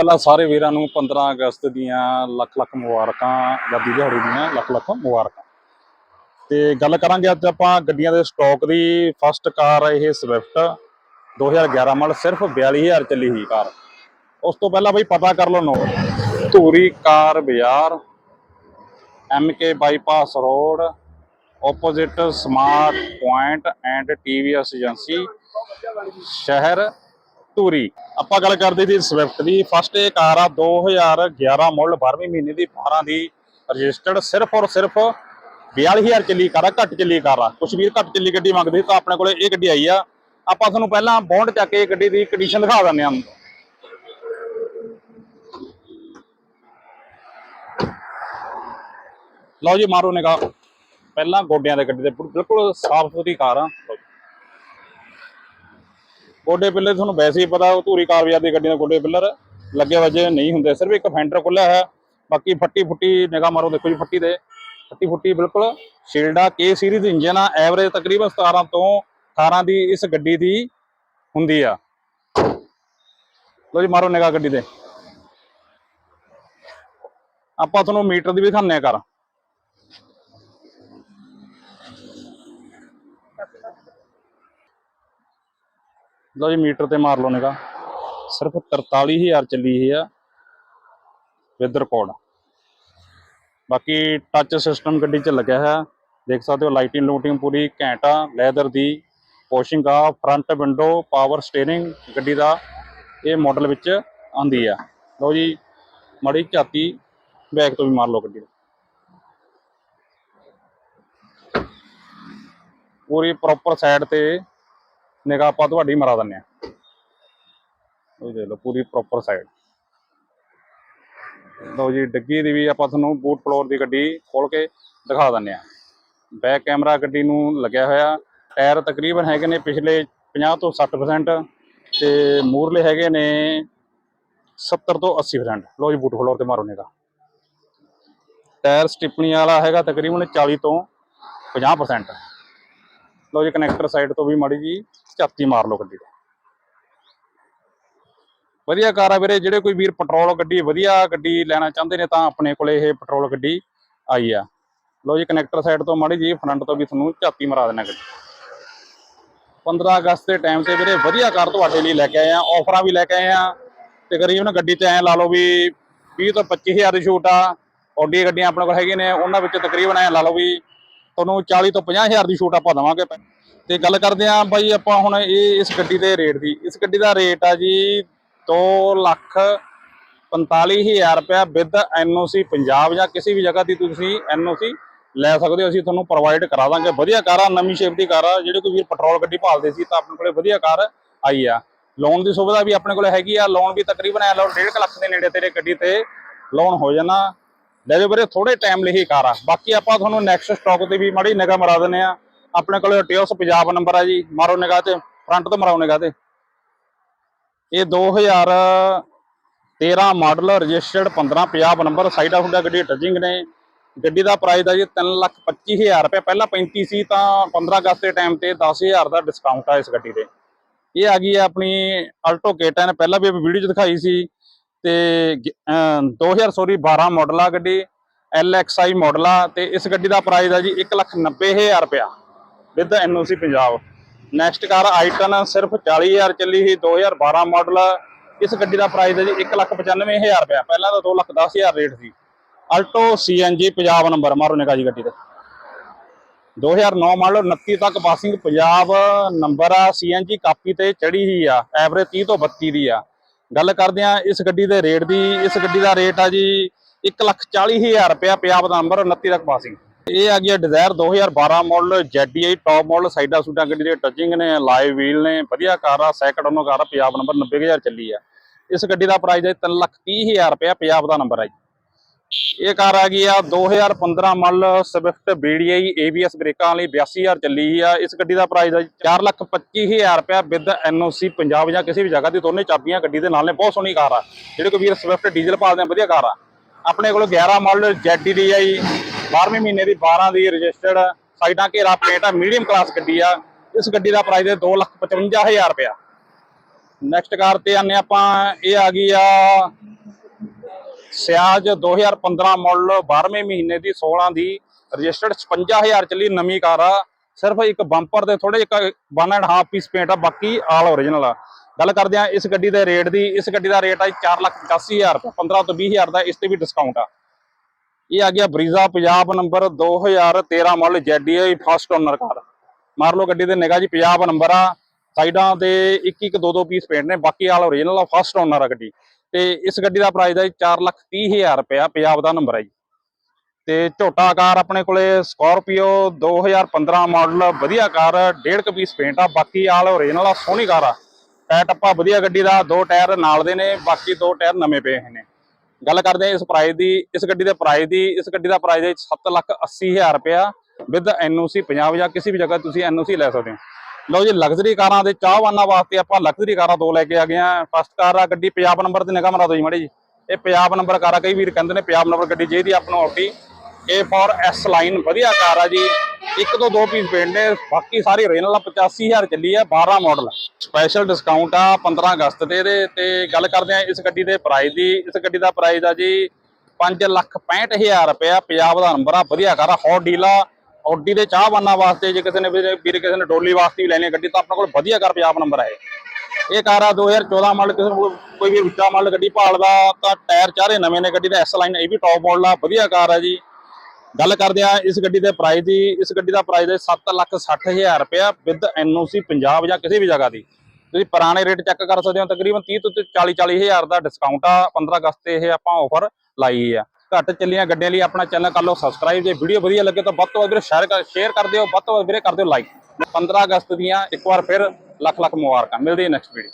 ਪਹਿਲਾਂ ਸਾਰੇ ਵੀਰਾਂ ਨੂੰ 15 ਅਗਸਤ ਦੀਆਂ ਲੱਖ ਲੱਖ ਮੁਬਾਰਕਾਂ, ਆਜ਼ਾਦੀ ਦਿਹਾੜੀ ਦੀਆਂ ਲੱਖ ਲੱਖ ਮੁਬਾਰਕਾਂ। ਤੇ ਗੱਲ ਕਰਾਂਗੇ ਅੱਜ ਆਪਾਂ ਗੱਡੀਆਂ ਦੇ ਸਟਾਕ ਦੀ। ਫਸਟ ਕਾਰ ਹੈ ਇਹ ਸਵਿਫਟ 2011 ਮਾਡਲ ਸਿਰਫ 42000 ਚੱਲੀ ਹੋਈ ਕਾਰ। ਉਸ ਤੋਂ ਪਹਿਲਾਂ ਬਈ ਪਤਾ ਕਰ ਲਓ ਨੋ ਧੂਰੀ ਕਾਰ ਬਾਜ਼ਾਰ MK bypass road opposite smart point and TVS agency ਸ਼ਹਿਰ ਧੂਰੀ। ਆਪਾਂ ਗੱਲ ਕਰਦੇ ਸੀ ਸਵਿਫਟ ਦੀ। ਫਸਟ ਇਹ ਕਾਰ ਆ 2011 ਮਾਡਲ 12ਵੇਂ ਮਹੀਨੇ ਦੀ 12 ਦੀ ਰਜਿਸਟਰਡ ਸਿਰਫ ਔਰ ਸਿਰਫ 42000 ਚੱਲੀ ਕਾਰ ਆ, ਘੱਟ ਚੱਲੀ ਕਾਰ ਆ। ਕੁਛ ਵੀਰ ਘੱਟ ਚੱਲੀ ਗੱਡੀ ਮੰਗਦੇ ਤਾਂ ਆਪਣੇ ਕੋਲੇ ਇਹ ਗੱਡੀ ਆਈ ਆ। ਆਪਾਂ ਤੁਹਾਨੂੰ ਪਹਿਲਾਂ ਬੌਂਡ ਚੱਕ ਕੇ ਗੱਡੀ ਦੀ ਕੰਡੀਸ਼ਨ ਦਿਖਾ ਦਿੰਦੇ ਹਾਂ। ਲਓ ਜੀ, ਮਾਰੋ ਨਿਗਾਹ। ਪਹਿਲਾਂ ਗੋਡਿਆਂ ਦੇ ਗੱਡੀ ਦੇ ਬਿਲਕੁਲ ਸਾਫ਼ ਸੁਥਰੀ ਕਾਰ ਆ। ਗੋਡੇ ਪਿੱਲਰ ਤੁਹਾਨੂੰ ਵੈਸੇ ਹੀ ਪਤਾ, ਉਹ ਧੂਰੀ ਕਾਰ ਦੀ ਗੱਡੀ ਦਾ ਗੋਡੇ ਪਿੱਲਰ ਲੱਗੇ ਵਜੇ ਨਹੀਂ ਹੁੰਦੇ, ਸਿਰਫ ਇੱਕ ਫੈਂਡਰ ਖੁੱਲਿਆ ਹੈ, ਬਾਕੀ ਫੱਟੀ ਫੁੱਟੀ ਨਿਗਾ ਮਾਰੋ, ਦੇਖੋ ਜੀ ਫੱਟੀ ਦੇ, ਫੱਟੀ ਫੁੱਟੀ ਬਿਲਕੁਲ ਸ਼ੀਲਡ ਕੇ ਸੀਰੀਜ਼ ਇੰਜਨ ਆ ਐਵਰੇਜ ਤਕਰੀਬਨ 17 ਤੋਂ 18 ਦੀ ਇਸ ਗੱਡੀ ਦੀ ਹੁੰਦੀ ਆ। ਲੋ ਜੀ, ਮਾਰੋ ਨਿਗਾਹ ਗੱਡੀ ਤੇ। ਆਪਾਂ ਤੁਹਾਨੂੰ ਮੀਟਰ ਦੀ ਵੀ ਦਿਖਾਉਂਦੇ ਆ ਕਰ ਲਓ ਜੀ, ਮੀਟਰ ਤੇ ਮਾਰ ਲਓ ਨਿਗਾ ਸਿਰਫ 43000 ਚੱਲੀ ਹੀ ਆ ਵਿਦ ਰਿਕਾਰਡ ਬਾਕੀ ਟੱਚ ਸਿਸਟਮ ਗੱਡੀ 'ਚ ਲੱਗਿਆ ਹੈ ਦੇਖ ਸਕਦੇ ਹੋ ਲਾਈਟਿੰਗ ਲੂਟਿੰਗ ਪੂਰੀ, ਘੈਂਟ ਆ ਲੈਦਰ ਦੀ ਪੋਸ਼ਿੰਗ ਆ ਫਰੰਟ ਵਿੰਡੋ ਪਾਵਰ ਸਟੀਅਰਿੰਗ ਗੱਡੀ ਦਾ ਇਹ ਮਾਡਲ ਵਿੱਚ ਆਂਦੀ ਆ। ਲਓ ਜੀ, ਮੜੀ ਝਾਤੀ ਬੈਕ ਤੋਂ ਵੀ ਮਾਰ ਲਓ ਗੱਡੀ ਪੂਰੀ ਪ੍ਰੋਪਰ ਸਾਈਡ ਤੇ ਨਿਗਾਹ ਆਪਾਂ ਤੁਹਾਡੀ ਮਰਾ ਦਿੰਨੇ ਆ ਉਹ ਦੇਖ ਲਓ ਪੂਰੀ ਪ੍ਰੋਪਰ ਸਾਈਡ ਲਓ ਜੀ, ਡੱਗੀ ਦੀ ਵੀ ਆਪਾਂ ਤੁਹਾਨੂੰ ਬੂਟ ਫਲੋਰ ਦੀ ਗੱਡੀ ਖੋਲ ਕੇ ਦਿਖਾ ਦਿੰਨੇ ਆ ਬੈਕ ਕੈਮਰਾ ਗੱਡੀ ਨੂੰ ਲੱਗਿਆ ਹੋਇਆ। ਟਾਇਰ ਤਕਰੀਬਨ ਹੈਗੇ ਨੇ ਪਿਛਲੇ 50 ਤੋਂ 60% ਤੇ ਮੂਰਲੇ ਹੈਗੇ ਨੇ 70 ਤੋਂ 80% ਲਓ ਜੀ ਬੂਟ ਫਲੋਰ ਤੇ ਮਾਰੋ ਨਿਗਾ ਟਾਇਰ ਸਟਿਪਣੀ ਵਾਲਾ ਹੈਗਾ ਤਕਰੀਬਨ 40 ਤੋਂ 50% ਲਓ ਜੀ ਕਨੈਕਟਰ ਸਾਈਡ ਤੋਂ ਵੀ ਮਾੜੀ ਜੀ ਝਾਤੀ ਮਾਰ ਲਓ ਗੱਡੀ ਤੇ ਵਧੀਆ ਕਾਰ ਆ ਵੀਰੇ, ਜਿਹੜੇ ਕੋਈ ਵੀਰ ਪੈਟਰੋਲ ਗੱਡੀ ਵਧੀਆ ਗੱਡੀ ਲੈਣਾ ਚਾਹੁੰਦੇ ਨੇ ਤਾਂ ਆਪਣੇ ਕੋਲੇ ਇਹ ਪੈਟਰੋਲ ਗੱਡੀ ਆਈ ਆ। ਲਓ ਜੀ ਕਨੈਕਟਰ ਸਾਈਡ ਤੋਂ ਮਾੜੀ ਜੀ ਫਰੰਟ ਤੋਂ ਵੀ ਤੁਹਾਨੂੰ ਝਾਤੀ ਮਰਾ ਦੇਣਾ ਗੱਡੀ। 15 ਅਗਸਤ ਦੇ ਟਾਈਮ ਤੇ ਵੀਰੇ ਵਧੀਆ ਕਾਰ ਤੁਹਾਡੇ ਲਈ ਲੈ ਕੇ ਆਏ ਆ ਆਫਰਾਂ ਵੀ ਲੈ ਕੇ ਆਏ ਆ। ਤਕਰੀਬਨ ਗੱਡੀ ਤੇ ਐ ਲਾ ਲਓ ਵੀ 20 ਤੋਂ 25000 ਦੀ ਛੂਟ ਆ। ਆਡੀ ਗੱਡੀਆਂ ਆਪਣੇ ਕੋਲ ਹੈਗੀਆਂ ਨੇ, ਉਹਨਾਂ ਵਿੱਚ ਤਕਰੀਬਨ ਐ ਲਾ ਲਓ ਵੀ ਤੁਹਾਨੂੰ 40 ਤੋਂ 50000 ਦੀ ਛੂਟ ਆਪਾਂ ਦਵਾਂਗੇ ਤੇ ਗੱਲ ਕਰਦੇ ਆਂ ਬਾਈ ਆਪਾਂ ਹੁਣ ਇਹ ਇਸ ਗੱਡੀ ਦੇ ਰੇਟ ਦੀ। ਇਸ ਗੱਡੀ ਦਾ ਰੇਟ ਆ ਜੀ 2 ਲੱਖ 45000 ਰੁਪਇਆ ਵਿਦ ਐਨਓਸੀ ਪੰਜਾਬ ਜਾਂ ਕਿਸੇ ਵੀ ਜਗ੍ਹਾ ਦੀ ਤੁਸੀਂ ਐਨਓਸੀ ਲੈ ਸਕਦੇ ਹੋ। ਅਸੀਂ ਤੁਹਾਨੂੰ ਪ੍ਰੋਵਾਈਡ ਕਰਾ ਦਾਂਗੇ। ਵਧੀਆ ਕਾਰ ਆ, ਨਵੀਂ ਸ਼ੇਪ ਦੀ ਕਾਰ ਆ। ਜਿਹੜੇ ਕੋਈ ਵੀਰ ਪੈਟਰੋਲ ਗੱਡੀ ਭਾਲਦੇ ਸੀ ਤਾਂ ਆਪਣੇ ਕੋਲੇ ਵਧੀਆ ਕਾਰ ਆਈ ਆ। ਲੋਨ ਦੀ ਸੁਵਿਧਾ ਵੀ ਆਪਣੇ ਕੋਲੇ ਹੈਗੀ ਆ। ਲੋਨ ਵੀ ਤਕਰੀਬਨ ਐ ਲਓ 1.5 ਲੱਖ ਦੇ ਨੇੜੇ ਤੇਰੇ ਗੱਡੀ ਤੇ ਲੋਨ ਹੋ ਜਾਣਾ। ਲੈ ਜਾਓ ਵੀਰੇ ਥੋੜੇ ਟਾਈਮ ਲਈ ਹੀ ਕਾਰ ਆ। ਬਾਕੀ ਆਪਾਂ ਤੁਹਾਨੂੰ ਨੈਕਸਟ ਸਟਾਕ ਤੇ ਵੀ ਮਾੜੀ ਨਿਗਾਹ ਮਰਾ ਦਿੰਨੇ ਆ। ਆਪਣੇ ਕੋਲ ਟਿਓਸ ਪੰਜਾਬ ਨੰਬਰ ਆ ਜੀ, ਮਾਰੋ ਨਿਗਾਹ ਤੇ ਫਰੰਟ ਤੋਂ ਮਰਾਓ ਨਿਗਾਹ ਤੇ। ਇਹ 2013 model registered 15 Punjab number side off ਦਾ ਗੱਡੀ ਟੱਚਿੰਗ ਨੇ। ਗੱਡੀ ਦਾ ਪ੍ਰਾਈਸ ਆ ਜੀ 325000 ਰੁਪਏ। ਪਹਿਲਾਂ 35 ਸੀ ਤਾਂ 15 ਅਗਸਤ ਦੇ ਟਾਈਮ ਤੇ 10000 ਦਾ ਡਿਸਕਾਊਂਟ ਆ ਇਸ ਗੱਡੀ ਤੇ ਇਹ ਆ ਗਈ ਆ ਆਪਣੀ ਅਲਟੋ K10 ਪਹਿਲਾਂ ਵੀ ਵੀਡੀਓ 'ਚ ਦਿਖਾਈ ਸੀ ਤੇ ਗ- ਅਮ 2000 ਸੌਰੀ 12 ਮਾਡਲ ਆ ਗੱਡੀ, LXI ਮਾਡਲ ਆ ਤੇ ਇਸ ਗੱਡੀ ਦਾ ਪ੍ਰਾਈਸ ਆ ਜੀ 190000 ਰੁਪਇਆ with NOC Punjab. Next car i ten ਸਿਰਫ 40000 ਚੱਲੀ ਸੀ 2012 ਮਾਡਲ ਇਸ ਗੱਡੀ ਦਾ ਪ੍ਰਾਈਸ ਹੈ ਜੀ 195000 ਰੁਪਇਆ। ਪਹਿਲਾਂ ਤਾਂ 210000 ਰੇਟ ਸੀ। ਅਲਟੋ ਸੀਐਨਜੀ ਪੰਜਾਬ ਨੰਬਰ ਮਾਰੋ ਨਿਕਾ ਜੀ ਗੱਡੀ ਤੇ। 2009 ਮਾਡਲ 29 ਤੱਕ ਪਾਸਿੰਗ ਪੰਜਾਬ ਨੰਬਰ ਆ। ਸੀਐਨਜੀ ਕਾਪੀ ਤੇ ਚੜੀ ਹੀ ਆ। ਐਵਰੇਜ 30 ਤੋਂ 32 ਦੀ ਆ। ਗੱਲ ਕਰਦੇ ਆ ਇਸ ਗੱਡੀ ਦੇ ਰੇਟ ਦੀ, ਇਸ ਗੱਡੀ ਦਾ ਰੇਟ ਆ ਜੀ 140000 ਰੁਪਇਆ ਪੰਜਾਬ ਦਾ ਨੰਬਰ 29 ਤੱਕ ਪਾਸਿੰਗ ਇਹ ਆ ਗਿਆ Dzire 2012 model ZDI top model ਸਾਈਡਾਂ ਸੂਟਾਂ ਗੱਡੀ ਦੇ ਟੱਚਿੰਗ ਨੇ ਲਾਈਵ ਵੀਲ ਨੇ, ਵਧੀਆ ਕਾਰ ਆ ਸੈਕੰਡ ਉਹਨੋਂ ਕਾਰ ਆ ਪੰਜਾਬ ਨੰਬਰ 90000 ਚੱਲੀ ਆ। ਇਸ ਗੱਡੀ ਦਾ ਪ੍ਰਾਈਸ ਹੈ 330000 ਰੁਪਇਆ ਪੰਜਾਬ ਦਾ ਨੰਬਰ ਹੈ ਜੀ। ਇਹ ਕਾਰ ਆ ਗਈ ਆ 2015 ਮਾਡਲ ਸਵਿਫਟ BDI ABS ਬ੍ਰੇਕਾਂ ਵਾਲੀ 82000 ਚੱਲੀ ਆ। ਇਸ ਗੱਡੀ ਦਾ ਪ੍ਰਾਈਸ ਹੈ 425000 ਰੁਪਇਆ ਵਿਦ NOC ਪੰਜਾਬ ਜਾਂ ਕਿਸੇ ਵੀ ਜਗ੍ਹਾ ਦੀ। ਦੋਨੇ ਚਾਬੀਆਂ ਗੱਡੀ ਦੇ ਨਾਲ ਨੇ, ਬਹੁਤ ਸੋਹਣੀ ਕਾਰ ਆ। ਜਿਹੜੇ ਕੋਈ ਵੀਰ ਸਵਿਫਟ ਡੀਜ਼ਲ ਭਾਲਦੇ ਆ, ਵਧੀਆ ਕਾਰ ਆ। ਆਪਣੇ ਕੋਲ 11 ਮਾਡਲ ZDI 12ਵੇਂ ਮਹੀਨੇ ਦੀ 12 ਦੀ ਰਜਿਸਟਰਡ ਸਾਈਡਾਂ ਘੇਰਾ ਪਲੇਟ ਆ ਮੀਡੀਅਮ ਕਲਾਸ ਗੱਡੀ ਆ। ਇਸ ਗੱਡੀ ਦਾ ਪ੍ਰਾਈਸ ਹੈ 255000 ਰੁਪਇਆ। ਨੈਕਸਟ ਕਾਰ ਤੇ ਆਨੇ ਆਪਾਂ। ਇਹ ਆ ਗਈ ਆ ਸਿਆਜ 2015 ਮਾਡਲ 12ਵੇਂ ਮਹੀਨੇ ਦੀ 16 ਦੀ ਰਜਿਸਟਰਡ 55000 ਚੱਲੀ ਨਵੀਂ ਕਾਰ ਆ। ਸਿਰਫ ਇੱਕ ਬੰਪਰ ਤੇ ਥੋੜੇ ਜਿਹਾ 1 ਐਂਡ ਹਾਫ ਪੀਸ ਪੇਂਟ ਆ, ਬਾਕੀ ਆਲ ਓਰੀਜਨਲ ਆ। ਗੱਲ ਕਰਦੇ ਆ ਇਸ ਗੱਡੀ ਦੇ ਰੇਟ ਦੀ। ਇਸ ਗੱਡੀ ਦਾ ਰੇਟ ਆ 485000 ਰੁਪਏ 15 ਤੋਂ 20000 ਦਾ ਇਸ ਤੇ ਵੀ ਡਿਸਕਾਊਂਟ ਆ। ਇਹ ਆ ਗਿਆ Brezza Punjab number 2013 model ZDI first owner car. ਮਾਰ ਲਓ ਗੱਡੀ ਦੇ ਨਿਗਾਹ ਜੀ ਪੰਜਾਬ ਨੰਬਰ ਆ। ਸਾਈਡਾਂ ਤੇ ਇੱਕ ਇੱਕ ਦੋ ਦੋ ਪੀਸ ਪੇਂਟ ਨੇ, ਬਾਕੀ ਆਲ ਓਰੀਜਨਲ ਆ ਫਸਟ ਓਨਰ ਆ ਗੱਡੀ। ਤੇ ਇਸ ਗੱਡੀ ਦਾ ਪ੍ਰਾਈਸ ਹੈ 430000 ਰੁਪਇਆ, ਪੰਜਾਬ ਦਾ ਨੰਬਰ ਹੈ ਜੀ। ਤੇ ਝੋਟਾ ਕਾਰ ਆਪਣੇ ਕੋਲੇ ਸਕਾਰਪੀਓ 2015 ਮਾਡਲ ਵਧੀਆ ਕਾਰ, ਡੇਢ ਕੁ ਪੀਸ ਪੇਂਟ ਆ, ਬਾਕੀ ਆਲ ਓਰੀਜਨਲ ਆ, ਸੋਹਣੀ ਕਾਰ ਆ। ਟਾਇਰ ਟੱਪਾ ਵਧੀਆ ਗੱਡੀ ਦਾ, ਦੋ ਟਾਇਰ ਨਾਲ ਦੇ ਨੇ, ਬਾਕੀ ਦੋ ਟਾਇਰ ਨਵੇਂ ਪਏ ਹੋਏ ਨੇ। ਗੱਲ ਕਰਦੇ ਆ ਇਸ ਪ੍ਰਾਈਸ ਦੀ, ਇਸ ਗੱਡੀ ਦੇ ਪ੍ਰਾਈਸ ਦੀ, ਇਸ ਗੱਡੀ ਦਾ ਪ੍ਰਾਈਸ ਹੈ 780000 ਰੁਪਇਆ। ਵਿਦ ਐਨਓਸੀ ਪੰਜਾਬ ਜਾਂ ਕਿਸੇ ਵੀ ਜਗ੍ਹਾ ਤੁਸੀਂ ਐਨਓਸੀ ਲੈ ਸਕਦੇ ਹੋ। ਲਓ ਜੀ ਲਗਜ਼ਰੀ ਕਾਰਾਂ ਦੇ ਚਾਹਵਾਨਾਂ ਵਾਸਤੇ ਆਪਾਂ ਲਗਜ਼ਰੀ ਕਾਰਾਂ ਦੋ ਲੈ ਕੇ ਆ ਗਏ ਆ ਫਸਟ ਕਾਰ ਆ, ਗੱਡੀ ਪੰਜਾਬ ਨੰਬਰ ਤੇ ਨਿਗਾਹ ਮਾਰਾ ਦਿਓ ਜੀ ਮਾੜੀ ਜੀ। ਇਹ ਪੰਜਾਬ ਨੰਬਰ ਕਾਰ ਆ, ਕਈ ਵੀਰ ਕਹਿੰਦੇ ਨੇ ਪੰਜਾਬ ਨੰਬਰ ਗੱਡੀ ਜਿਹਦੀ ਆਪਾਂ ਨੂੰ ਆਉਟੀ A ਲਾਈਨ ਵਧੀਆ ਕਾਰ ਆ ਜੀ। ਇੱਕ ਤੋਂ ਦੋ ਪੀਸ ਪੇਂਟ ਨੇ, ਬਾਕੀ ਸਾਰੀ ਓਰੀਜਨਲ ਆ 85000 ਚੱਲੀ ਆ 12 ਮਾਡਲ ਸਪੈਸ਼ਲ ਡਿਸਕਾਊਂਟ ਆ 15 ਅਗਸਤ ਤੇ ਇਹਦੇ ਤੇ ਗੱਲ ਕਰਦੇ ਆ ਇਸ ਗੱਡੀ ਦੇ ਪ੍ਰਾਈਸ ਦੀ। ਇਸ ਗੱਡੀ ਦਾ ਪ੍ਰਾਈਸ ਆ ਜੀ 565000 ਰੁਪਇਆ, ਪੰਜਾਬ ਦਾ ਨੰਬਰ ਆ, ਵਧੀਆ ਕਾਰ ਆ ਹੌਟ ਡੀਲ ਆ ਆਡੀ ਦੇ ਚਾਹਵਾਨਾਂ ਵਾਸਤੇ ਜੇ ਕਿਸੇ ਨੇ ਵੀਰੇ ਵੀਰ ਕਿਸੇ ਨੇ ਡੋਲੀ ਵਾਸਤੇ ਵੀ ਲੈਣੀ ਹੈ ਗੱਡੀ, ਤਾਂ ਆਪਣੇ ਕੋਲ ਵਧੀਆ ਕਾਰ ਪੰਜਾਬ ਨੰਬਰ ਹੈ। ਇਹ ਕਾਰ ਆ 2014 ਮਾਡਲ, ਕਿਸੇ ਨੂੰ ਕੋਈ ਵੀ ਉੱਚਾ ਮਾਡਲ ਗੱਡੀ ਭਾਲਦਾ, ਤਾਂ ਟਾਇਰ ਚਾਰੇ ਨਵੇਂ ਨੇ ਗੱਡੀ ਦਾ ਐਸ ਲਾਈਨ ਇਹ ਵੀ ਟੌਪ ਮਾਡਲ ਆ, ਵਧੀਆ ਕਾਰ ਆ ਜੀ। ਗੱਲ ਕਰਦੇ ਆ ਇਸ ਗੱਡੀ ਦੇ ਪ੍ਰਾਈਸ ਦੀ, ਇਸ ਗੱਡੀ ਦਾ ਪ੍ਰਾਈਸ ਹੈ 760000 ਰੁਪਇਆ ਵਿਦ ਐਨਓਸੀ ਪੰਜਾਬ ਜਾਂ ਕਿਸੇ ਵੀ ਜਗ੍ਹਾ ਦੀ। ਤੁਸੀਂ ਪੁਰਾਣੇ ਰੇਟ ਚੈੱਕ ਕਰ ਸਕਦੇ ਹੋ, ਤਕਰੀਬਨ 30 ਤੋਂ 40 40000 ਦਾ ਡਿਸਕਾਊਂਟ ਆ 15 ਅਗਸਤ ਤੇ ਇਹ ਆਪਾਂ ਆਫਰ ਲਾਈ ਆ। ਘੱਟ ਚੱਲੀਆਂ ਗੱਡੀਆਂ ਲਈ ਆਪਣਾ ਚੈਨਲ ਕਰ ਲਓ ਸਬਸਕ੍ਰਾਈਬ ਜੇ ਵੀਡੀਓ ਵਧੀਆ ਲੱਗੇ ਤਾਂ ਵੱਧ ਤੋਂ ਵੱਧ ਵੀਰੇ ਸ਼ੇਅਰ ਕਰ ਸ਼ੇਅਰ ਕਰ ਦਿਓ, ਵੱਧ ਤੋਂ ਵੱਧ ਵੀਰੇ ਕਰ ਦਿਓ ਲਾਈਕ 15 ਅਗਸਤ ਦੀਆਂ ਇੱਕ ਵਾਰ ਫਿਰ ਲੱਖ ਲੱਖ ਮੁਬਾਰਕਾਂ। ਮਿਲਦੇ ਹਾਂ ਨੈਕਸਟ ਵੀਡੀਓ